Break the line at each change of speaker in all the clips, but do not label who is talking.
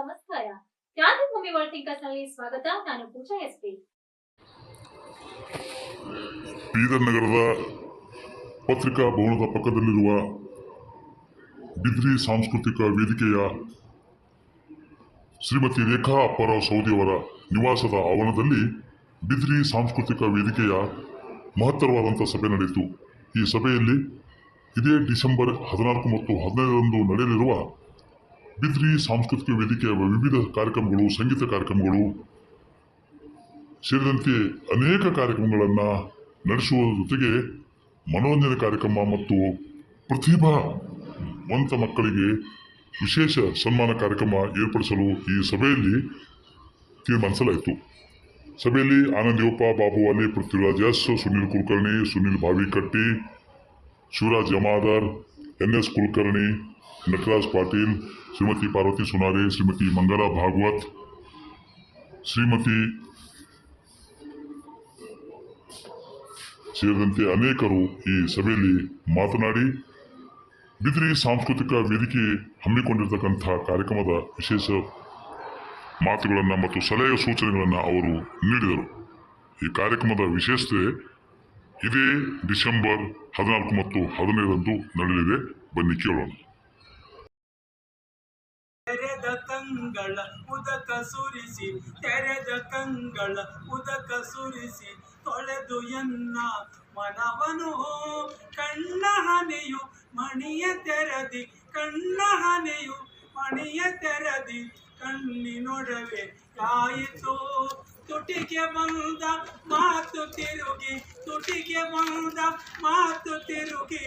ನಮಸ್ಕಾರ. ಕ್ರಾಂತಿಭೂಮಿ ವರ್ಲ್ಡ್ ಥಿಂಕರ್ಸ್ನಲ್ಲಿ ಸ್ವಾಗತ. ನಾನು ಪೂಜಾ ಎಸ್ ಪಿ
ಬೀದರ್ ನಗರದ ಪತ್ರಿಕಾ ಭವನದ ಪಕ್ಕದಲ್ಲಿರುವ ಬಿದ್ರಿ ಸಾಂಸ್ಕೃತಿಕ ವೇದಿಕೆಯ ಶ್ರೀಮತಿ ರೇಖಾ ಅಪ್ಪಾರಾವ್ ಸೌದಿಯವರ ನಿವಾಸದ ಆವರಣದಲ್ಲಿ ಬಿದ್ರಿ ಸಾಂಸ್ಕೃತಿಕ ವೇದಿಕೆಯ ಮಹತ್ತರವಾದಂಥ ಸಭೆ ನಡೆಯಿತು. ಈ ಸಭೆಯಲ್ಲಿ ಇದೇ ಡಿಸೆಂಬರ್ ಹದಿನಾಲ್ಕು ಮತ್ತು ಹದಿನೈದರಂದು ನಡೆಯಲಿರುವ ಬಿದ್ರಿ ಸಾಂಸ್ಕೃತಿಕ ವೇದಿಕೆಯ ವಿವಿಧ ಕಾರ್ಯಕ್ರಮಗಳು, ಸಂಗೀತ ಕಾರ್ಯಕ್ರಮಗಳು ಸೇರಿದಂತೆ ಅನೇಕ ಕಾರ್ಯಕ್ರಮಗಳನ್ನು ನಡೆಸುವ ಜೊತೆಗೆ ಮನೋರಂಜನೆ ಕಾರ್ಯಕ್ರಮ ಮತ್ತು ಪ್ರತಿಭಾವಂತ ಮಕ್ಕಳಿಗೆ ವಿಶೇಷ ಸನ್ಮಾನ ಕಾರ್ಯಕ್ರಮ ಏರ್ಪಡಿಸಲು ಈ ಸಭೆಯಲ್ಲಿ ತೀರ್ಮಾನಿಸಲಾಯಿತು. ಸಭೆಯಲ್ಲಿ Anand ಯೋಪ Babu Ali Prithviraj S, Sunil Kulkarni, Sunil Bavikatti Shivaraj Jamadar N S Kulkarni Nataraj Patil Shrimati Parvati Sunare Shrimati Mangala Bhagwat Shrimati ಸೇರಿದಂತೆ ಅನೇಕರು ಈ ಸಭೆಯಲ್ಲಿ ಮಾತನಾಡಿ, ಬಿದ್ರಿ ಸಾಂಸ್ಕೃತಿಕ ವೇದಿಕೆ ಹಮ್ಮಿಕೊಂಡಿರ್ತಕ್ಕಂಥ ಕಾರ್ಯಕ್ರಮದ ವಿಶೇಷ ಮಾತುಗಳನ್ನು ಮತ್ತು ಸಲಹೆ ಸೂಚನೆಗಳನ್ನು ಅವರು ನೀಡಿದರು. ಈ ಕಾರ್ಯಕ್ರಮದ ವಿಶೇಷತೆ ಇದೇ ಡಿಸೆಂಬರ್ ಹದಿನಾಲ್ಕು ಮತ್ತು ಹದಿನೈದರಂದು ನಡೆಯಲಿದೆ ಬನ್ನಿ ಕೇಳೋಣ.
ಕಂಗಳ ಉದಕ ಸುರಿಸಿ, ತೆರೆದ ಕಂಗಳ ಉದಕ ಸುರಿಸಿ, ತೊಳೆದು ಎನ್ನ ಮನವನು. ಕಣ್ಣ ಹನೆಯು ಮಣಿಯ ತೆರದಿ, ಕಣ್ಣ ಹನೆಯು ಮಣಿಯ ತೆರದಿ, ಕಣ್ಣಿನೊಡವೆ ಕಾಯಿತು. ತುಟಿಗೆ ಬಂದ ಮಾತು ತಿರುಗಿ, ತುಟಿಗೆ ಬಂದ ಮಾತು ತಿರುಗಿ.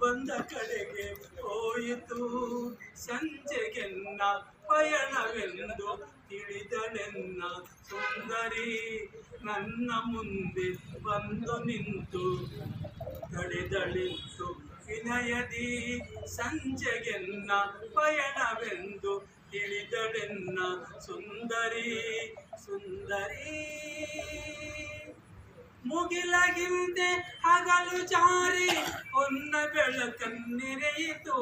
ಬಂದ ಕಡೆಗೆ ಹೋಯಿತು. ಸಂಜೆಗೆನ್ನ ಪಯಣವೆಂದು ತಿಳಿದಳೆನ್ನ ಸುಂದರಿ ನನ್ನ ಮುಂದೆ ಬಂದು ನಿಂತು ತಡೆದಳಿತು. ವಿನಯದಿ ಸಂಜೆಗೆನ್ನ ಪಯಣವೆಂದು ತಿಳಿದಳೆನ್ನ ಸುಂದರಿ ಸುಂದರಿ. ಮುಗಿಲಗಿಂತೆ ಹಗಲು ಜಾರಿ. ಹೊನ್ನ ಬೆಳಕನ್ನೆರೆಯಿತು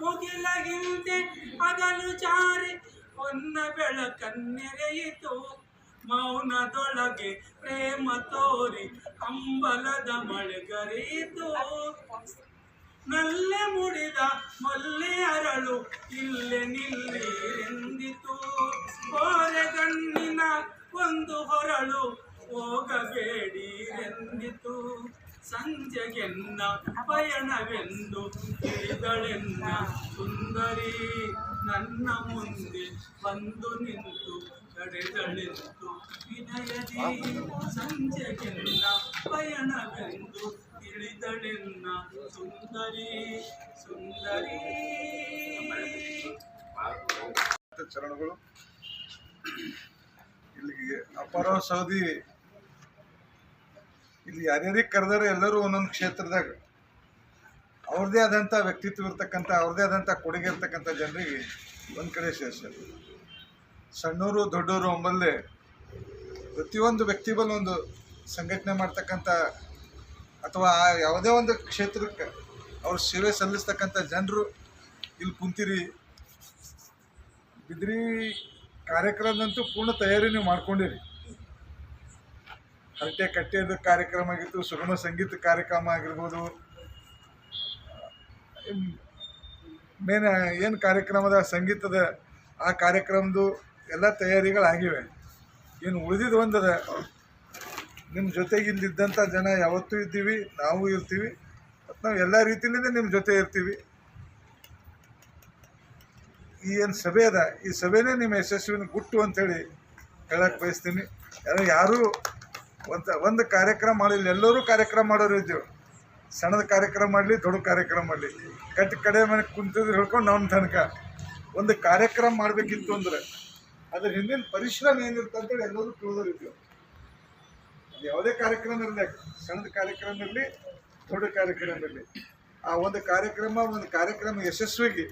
ಮುಗಿಲಗಿಂತೆ ಹಗಲು ಜಾರಿ. ಹೊನ್ನ ಬೆಳಕನ್ನೆರೆಯಿತು ಮೌನದೊಳಗೆ ಪ್ರೇಮ ತೋರಿ ಅಂಬಲದ ಮಳೆಗರೆಯಿತು. ನಲ್ಲೆ ಮುಡಿದ ಮಲ್ಲೆ ಅರಳು ಇಲ್ಲೆ ನಿಲ್ಲಿರೆಂದಿತು ಹೊರೆಗಣ್ಣಿನ ಒಂದು ಹೊರಳು ಹೋಗಬೇಡಿರೆಂದಿತು ಸಂಜೆಗೆನ್ನ ಪಯಣವೆಂದು ತಿಳಿದಳೆನ್ನ ಸುಂದರಿ ನನ್ನ ಮುಂದೆ ಬಂದು ನಿಂತು ಕಡೆದಳೆಂದು ವಿನಯದಿ ಸಂಜೆಗೆನ್ನ ಪಯಣವೆಂದು ತಿಳಿದಳೆನ್ನ ಸುಂದರಿ ಸುಂದರಿ.
ಚರಣಗಳು ಇಲ್ಲಿಗೆ ಅಪರ ಸೌದಿ ಇಲ್ಲಿ ಯಾರ್ಯಾರಿಗೆ ಕರೆದಾರೆ ಎಲ್ಲರೂ ಒಂದೊಂದು ಕ್ಷೇತ್ರದಾಗ ಅವ್ರದ್ದೇ ಆದಂಥ ವ್ಯಕ್ತಿತ್ವ ಇರ್ತಕ್ಕಂಥ, ಅವ್ರದ್ದೇ ಆದಂಥ ಕೊಡುಗೆ ಇರ್ತಕ್ಕಂಥ ಜನರಿಗೆ ಒಂದು ಕಡೆ ಸೇರಿಸೋದು ಸಣ್ಣವರು ದೊಡ್ಡವರು ಅಂಬಲ್ಲೇ ಪ್ರತಿಯೊಂದು ವ್ಯಕ್ತಿ ಬಲ್ ಒಂದು ಸಂಘಟನೆ ಮಾಡ್ತಕ್ಕಂಥ ಅಥವಾ ಯಾವುದೇ ಒಂದು ಕ್ಷೇತ್ರಕ್ಕೆ ಅವ್ರ ಸೇವೆ ಸಲ್ಲಿಸ್ತಕ್ಕಂಥ ಜನರು ಇಲ್ಲಿ ಕುಂತೀರಿ. ಬಿದ್ರಿ ಕಾರ್ಯಕ್ರಮದಂತೂ ಪೂರ್ಣ ತಯಾರಿ ನೀವು ಮಾಡ್ಕೊಂಡಿರಿ. ಹರಟೆ ಕಟ್ಟೆಯದ ಕಾರ್ಯಕ್ರಮ ಆಗಿತ್ತು ಸುಗಮ ಸಂಗೀತ ಕಾರ್ಯಕ್ರಮ ಆಗಿರ್ಬೋದು. ಮೇನ್ ಏನು ಕಾರ್ಯಕ್ರಮದ ಸಂಗೀತದ ಆ ಕಾರ್ಯಕ್ರಮದ್ದು ಎಲ್ಲ ತಯಾರಿಗಳಾಗಿವೆ. ಏನು ಉಳಿದಿದ್ದು ಒಂದದ ನಿಮ್ಮ ಜೊತೆಗೆ ಇಲ್ಲಿದ್ದಂಥ ಜನ ಯಾವತ್ತೂ ಇದ್ದೀವಿ, ನಾವು ಇರ್ತೀವಿ, ಮತ್ತು ನಾವು ಎಲ್ಲ ರೀತಿಯಿಂದ ನಿಮ್ಮ ಜೊತೆ ಇರ್ತೀವಿ. ಈ ಏನು ಸಭೆ ಅದ, ಈ ಸಭೆನೇ ನಿಮ್ಮ ಯಶಸ್ವಿನ ಗುಟ್ಟು ಅಂತೇಳಿ ಹೇಳಕ್ಕೆ ಬಯಸ್ತೀನಿ. ಯಾರೂ ಒಂದು ಒಂದು ಕಾರ್ಯಕ್ರಮ ಮಾಡಿಲ್ಲ ಎಲ್ಲರೂ ಕಾರ್ಯಕ್ರಮ ಮಾಡೋರು ಇದ್ದೀವಿ ಸಣ್ಣದ ಕಾರ್ಯಕ್ರಮ ಮಾಡಲಿ, ದೊಡ್ಡ ಕಾರ್ಯಕ್ರಮ ಮಾಡಲಿ. ಕಟ್ಟಿ ಕಡೆ ಮನೆ ಕುಂತಿದ್ರು ಹೇಳ್ಕೊಂಡು ನಮ್ಮ ತನಕ. ಒಂದು ಕಾರ್ಯಕ್ರಮ ಮಾಡಬೇಕಿತ್ತು ಅಂದ್ರೆ ಅದ್ರ ಹಿಂದಿನ ಪರಿಶ್ರಮ ಏನಿರುತ್ತೆ ಅಂತೇಳಿ ಎಲ್ಲರೂ ತಿಳಿದೋರು ಇದ್ದೀವಿ ಅದು ಯಾವುದೇ ಕಾರ್ಯಕ್ರಮ ಇರಲಿ, ಸಣ್ಣದ ಕಾರ್ಯಕ್ರಮ ಇರಲಿ, ದೊಡ್ಡ ಕಾರ್ಯಕ್ರಮ ಇರಲಿ. ಆ ಒಂದು ಕಾರ್ಯಕ್ರಮ ಒಂದು ಕಾರ್ಯಕ್ರಮ ಯಶಸ್ವಿಗೆ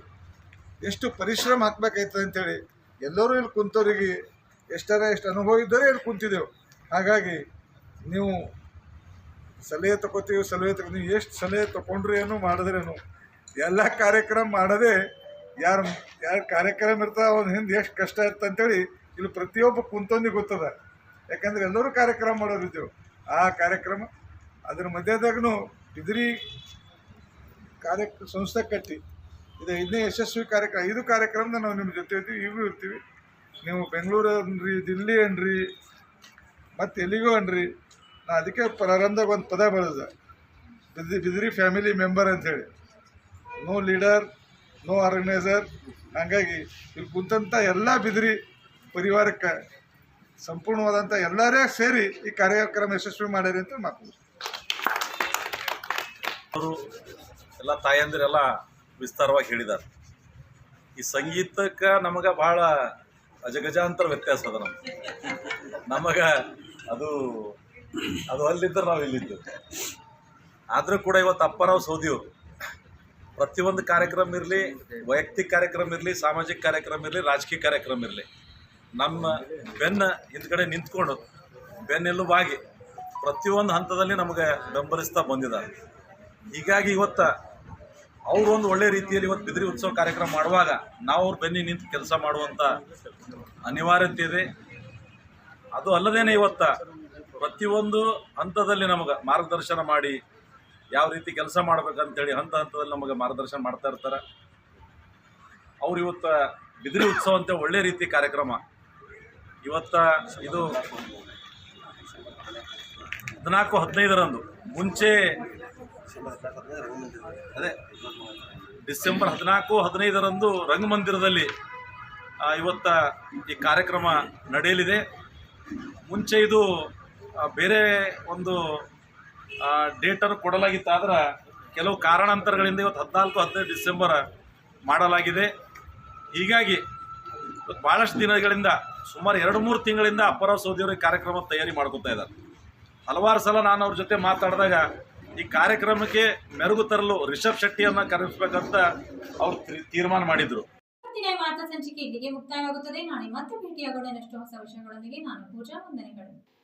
ಎಷ್ಟು ಪರಿಶ್ರಮ ಹಾಕ್ಬೇಕಾಯ್ತದೆ ಅಂತೇಳಿ ಎಲ್ಲರೂ ಇಲ್ಲಿ ಕುಂತವ್ರಿಗೆ ಎಷ್ಟರ ಎಷ್ಟು ಅನುಭವ ಇದ್ದರೆ ಇಲ್ಲಿ ಕುಂತಿದ್ದೆವು. ಹಾಗಾಗಿ ನೀವು ಸಲಹೆ ತಗೋತೀವಿ, ಸಲಹೆ ತಗೋ, ನೀವು ಎಷ್ಟು ಸಲಹೆ ಏನು ಮಾಡಿದ್ರೇನು? ಎಲ್ಲ ಕಾರ್ಯಕ್ರಮ ಮಾಡದೆ ಯಾರು ಯಾರು ಕಾರ್ಯಕ್ರಮ ಇರ್ತಾವ ಅವ್ನ ಹಿಂದೆ ಎಷ್ಟು ಕಷ್ಟ ಇರ್ತದೆ ಅಂತೇಳಿ ಇಲ್ಲಿ ಪ್ರತಿಯೊಬ್ಬ ಕುಂತೊಂದಿಗೆ ಗೊತ್ತದ. ಯಾಕಂದ್ರೆ ಎಲ್ಲರೂ ಕಾರ್ಯಕ್ರಮ ಮಾಡೋರಿದ್ದೆವು ಆ ಕಾರ್ಯಕ್ರಮ ಅದ್ರ ಮಧ್ಯದಾಗೂ ಬಿದಿರಿ ಕಾರ್ಯ ಸಂಸ್ಥೆ ಕಟ್ಟಿ, ಇದು ಐದನೇ ಯಶಸ್ವಿ ಕಾರ್ಯಕ್ರಮ ಐದು ಕಾರ್ಯಕ್ರಮದ ನಾವು ನಿಮ್ಮ ಜೊತೆ ಇರ್ತೀವಿ ಈಗಲೂ ಇರ್ತೀವಿ. ನೀವು ಬೆಂಗಳೂರು ಅನ್ರಿ ದಿಲ್ಲಿ ಅನ್ರಿ ಮತ್ತು ಎಲ್ಲಿಗೂ ಅನ್ರಿ ನಾ ಅದಕ್ಕೆ ಪ್ರಾರಂಭದಾಗ ಒಂದು ಪದ ಬರೋದು. ಬಿದ್ರಿ ಫ್ಯಾಮಿಲಿ ಮೆಂಬರ್ ಅಂತೇಳಿ ನೋ ಲೀಡರ್ ನೋ ಆರ್ಗನೈಸರ್ ಹಾಗಾಗಿ ಇಲ್ಲಿ ಕುಂತಂಥ ಎಲ್ಲ ಬಿದ್ರಿ ಪರಿವಾರಕ್ಕೆ ಸಂಪೂರ್ಣವಾದಂಥ ಎಲ್ಲರೇ ಸೇರಿ ಈ ಕಾರ್ಯಕ್ರಮ ಯಶಸ್ವಿ ಮಾಡ್ಯಾರಿ ಅಂತ ಮಾತು.
ಅವರು ಎಲ್ಲ ತಾಯಂದಿರೆಲ್ಲ ವಿಸ್ತಾರವಾಗಿ ಹೇಳಿದ್ದಾರೆ. ಈ ಸಂಗೀತಕ್ಕೆ ನಮಗೆ ಭಾಳ ಅಜಗಜಾಂತರ ವ್ಯತ್ಯಾಸ ಅದ ನಮ್ಗೆ ನಮಗೆ ಅದು ಅದು ಅಲ್ಲಿದ್ದರೆ ನಾವು ಇಲ್ಲಿದ್ದು. ಆದರೂ ಕೂಡ ಇವತ್ತು ಅಪ್ಪರಾವ್ ಸೌದಿಯವರು ಪ್ರತಿಯೊಂದು ಕಾರ್ಯಕ್ರಮ ಇರಲಿ, ವೈಯಕ್ತಿಕ ಕಾರ್ಯಕ್ರಮ ಇರಲಿ, ಸಾಮಾಜಿಕ ಕಾರ್ಯಕ್ರಮ ಇರಲಿ, ರಾಜಕೀಯ ಕಾರ್ಯಕ್ರಮ ಇರಲಿ. ನಮ್ಮ ಬೆನ್ನ ಹಿಂದ್ಗಡೆ ನಿಂತ್ಕೊಂಡು ಬೆನ್ನೆಲುಬಾಗಿ ಪ್ರತಿಯೊಂದು ಹಂತದಲ್ಲಿ ನಮಗೆ ಬೆಂಬಲಿಸ್ತಾ ಬಂದಿದ್ದಾರೆ. ಹೀಗಾಗಿ ಇವತ್ತು ಅವರು ಒಂದು ಒಳ್ಳೆ ರೀತಿಯಲ್ಲಿ ಇವತ್ತು ಬಿದಿರಿ ಉತ್ಸವ ಕಾರ್ಯಕ್ರಮ ಮಾಡುವಾಗ ನಾವು ಅವ್ರ ಬೆನ್ನಿ ನಿಂತು ಕೆಲಸ ಮಾಡುವಂಥ ಅನಿವಾರ್ಯತೆ ಇದೆ. ಅದು ಅಲ್ಲದೇನೆ ಇವತ್ತು ಪ್ರತಿಯೊಂದು ಹಂತದಲ್ಲಿ ನಮಗೆ ಮಾರ್ಗದರ್ಶನ ಮಾಡಿ ಯಾವ ರೀತಿ ಕೆಲಸ ಮಾಡ್ಬೇಕಂತೇಳಿ ಹಂತ ಹಂತದಲ್ಲಿ ನಮಗೆ ಮಾರ್ಗದರ್ಶನ ಮಾಡ್ತಾ ಇರ್ತಾರೆ. ಅವ್ರು ಇವತ್ತು ಬಿದಿರಿ ಉತ್ಸವ ಅಂತ ಒಳ್ಳೆ ರೀತಿ ಕಾರ್ಯಕ್ರಮ. ಇವತ್ತ ಇದು ಹದಿನಾಲ್ಕು, ಹದಿನೈದರಂದು. ಮುಂಚೆ ಅದೇ ಡಿಸೆಂಬರ್ ಹದಿನಾಲ್ಕು, ಹದಿನೈದರಂದು ರಂಗಮಂದಿರದಲ್ಲಿ ಇವತ್ತ ಈ ಕಾರ್ಯಕ್ರಮ ನಡೆಯಲಿದೆ. ಮುಂಚೆ ಇದು ಬೇರೆ ಒಂದು ಡೇಟನ್ನು ಕೊಡಲಾಗಿತ್ತಾದ್ರೆ ಕೆಲವು ಕಾರಣಾಂತರಗಳಿಂದ ಇವತ್ತು ಹದಿನಾಲ್ಕು, ಹದಿನೈದು ಡಿಸೆಂಬರ್ ಮಾಡಲಾಗಿದೆ. ಹೀಗಾಗಿ ಭಾಳಷ್ಟು ದಿನಗಳಿಂದ, ಸುಮಾರು ಎರಡು ಮೂರು ತಿಂಗಳಿಂದ ಅಪ್ಪರ ಸೌದಿಯವರ ಕಾರ್ಯಕ್ರಮ ತಯಾರಿ ಮಾಡ್ಕೊತಾ ಇದ್ದಾರೆ. ಹಲವಾರು ಸಲ ನಾನು ಅವ್ರ ಜೊತೆ ಮಾತಾಡಿದಾಗ ಈ ಕಾರ್ಯಕ್ರಮಕ್ಕೆ ಮೆರುಗು ತರಲು ರಿಷಬ್ ಶೆಟ್ಟಿಯನ್ನು ಕರೆಸ್ಬೇಕಂತ ಅವ್ರು ತೀರ್- ತೀರ್ಮಾನ ಮಾಡಿದರು.
ಮಾತಾ ಸಂಚಿಕೆ ಇಲ್ಲಿಗೆ ಮುಕ್ತಾಯವಾಗುತ್ತದೆ. ನಾಳೆ ಮತ್ತೆ ಭೇಟಿಯಾಗೋಣ. ಹೊಸ ವಿಷಯಗಳೊಂದಿಗೆ ನಾನು ಪೂಜಾ ವಂದನೆಗಳು.